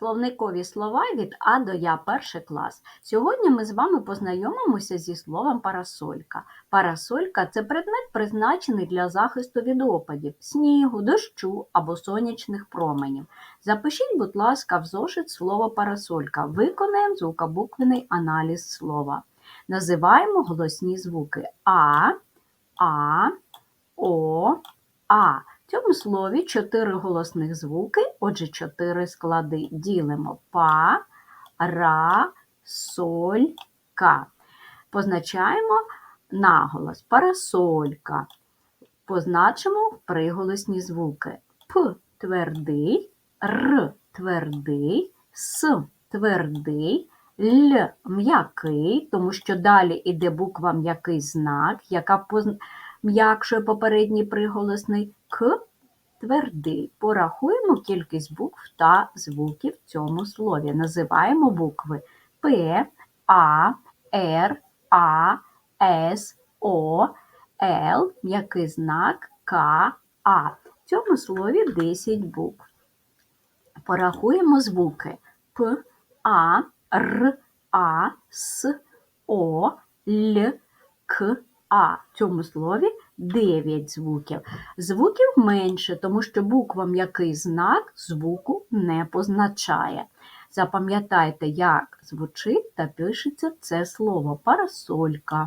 Словникові слова від А до Я, перший клас. Сьогодні ми з вами познайомимося зі словом парасолька. Парасолька це предмет, призначений для захисту від опадів, снігу, дощу або сонячних променів. Запишіть, будь ласка, в зошит слово парасолька. Виконаємо звукобуквений аналіз слова. Називаємо голосні звуки А, А, О, А. В цьому слові чотири голосних звуки, отже, чотири склади. Ділимо па, ра, соль, ка. Позначаємо наголос парасолька. Позначимо приголосні звуки. П твердий, Р твердий, С твердий, Л м'який, тому що далі йде буква м'який знак, яка м'якшує попередній приголосний К твердий. Порахуємо кількість букв та звуків в цьому слові. Називаємо букви П, А, Р, А, С, О, Л, м'який знак К, А. В цьому слові 10 букв. Порахуємо звуки П, А, Р, А, С, О, Л, К, А. В цьому слові 9 звуків. Звуків менше, тому що буква м'який знак звуку не позначає. Запам'ятайте, як звучить та пишеться це слово парасолька.